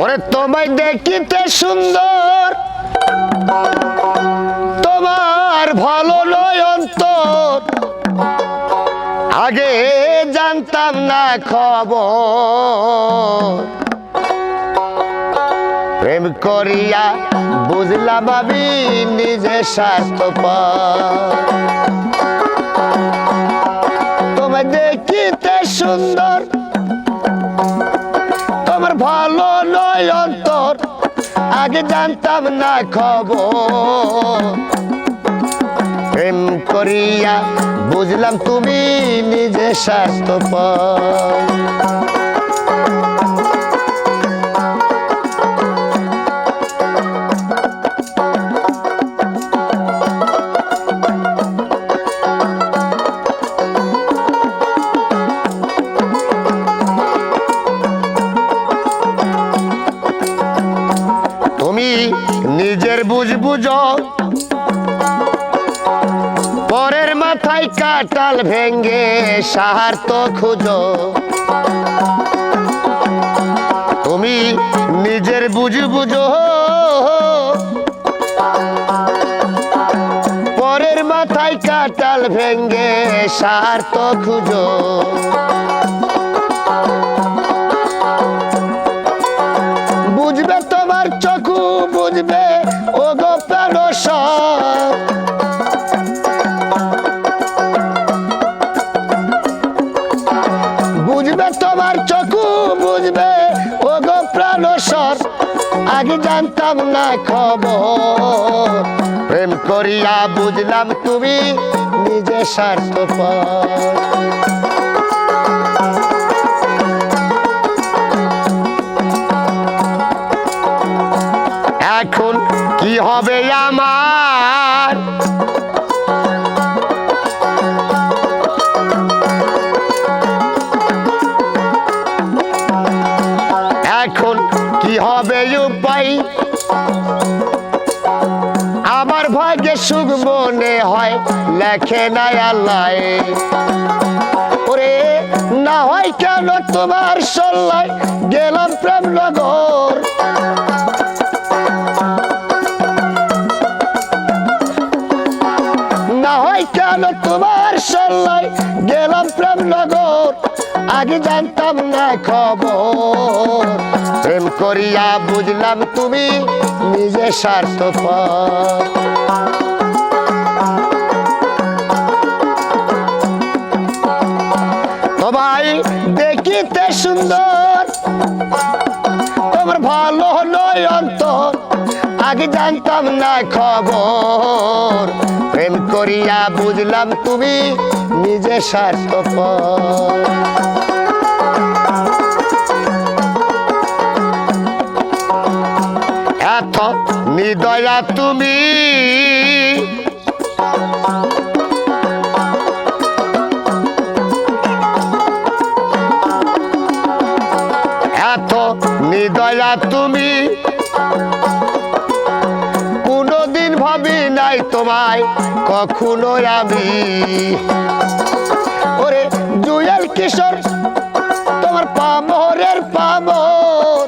ওরে তোমায় দেখিতে সুন্দর। তোমার ভালো নয় অন্তর। আগে জানতাম না খবর। প্রেম করিয়া বুঝলাম আমি নিজে স্বার্থপর। তোমায় দেখিতে সুন্দর। অন্তর আগে জানতাম না খবর। প্রেম করিয়া বুঝলাম তুমি নিজে স্বার্থপর তুমি নিজের বুঝ বুঝো পরের মাথায় কাটাল ভেঙ্গে সাহার তো খুঁজো। তুমি নিজের বুঝ বুঝো পরের মাথায় কাটাল ভেঙ্গে সার তো খুঁজো। বুঝবে ও গো প্রাণ সব বুঝবে তোমার চকু, বুঝবে। ও গো প্রাণ আগে জানতাম না খবর। প্রেম করিয়া বুঝলাম তুমি নিজে স্বার্থপর। কি হবে আমার? এখন কি হবে উপায়? আমার ভাগ্যে সুখ মনে হয়, লেখে নাই আল্লাহ। ওরে, না হয় কেন তোমার সল্লায় গেলাম প্রেম নগর। কেন তোমার সল্লায় গেলাম প্রেম নগর আগে জানতাম না খবর। প্রেম করিয়া বুঝলাম তুমি নিজে স্বার্থপর। তোমায় দেখিতে সুন্দর, তোমার ভালো নয় অন্তর। আগে জানতাম না খবর। প্রেম করিয়া বুঝলাম তুমি নিজে স্বার্থপর। এত নিদয়া তুমি। এত নিদয়া তুমি। নাই তোমায় কখনো আমি। ওরে জুয়েল কিশোর, তোমার পামরের পামর।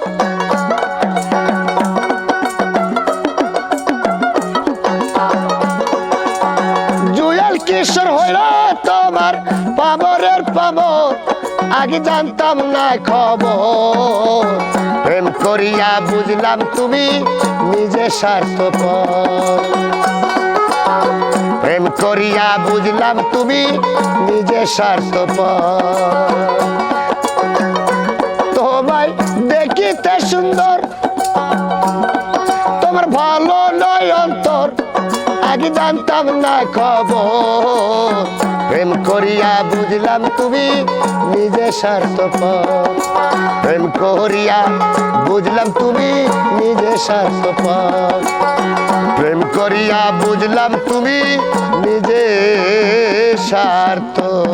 জুয়েল কিশোর হইল তোমার পামরের পামর, আগে জানতাম না খবর। প্রেম করিয়া বুঝলাম তুমি নিজে স্বার্থপর। প্রেম করিয়া বুঝলাম তুমি নিজে স্বার্থপর। তোমায় দেখিতে সুন্দর, তোমার ভালো নয় অন্তর, আগে জানতাম না খবর। প্রেম করিয়া বুঝলাম তুমি নিজে স্বার্থপর। প্রেম করিয়া বুঝলাম তুমি নিজে স্বার্থপর। প্রেম করিয়া বুঝলাম তুমি নিজে স্বার্থপর।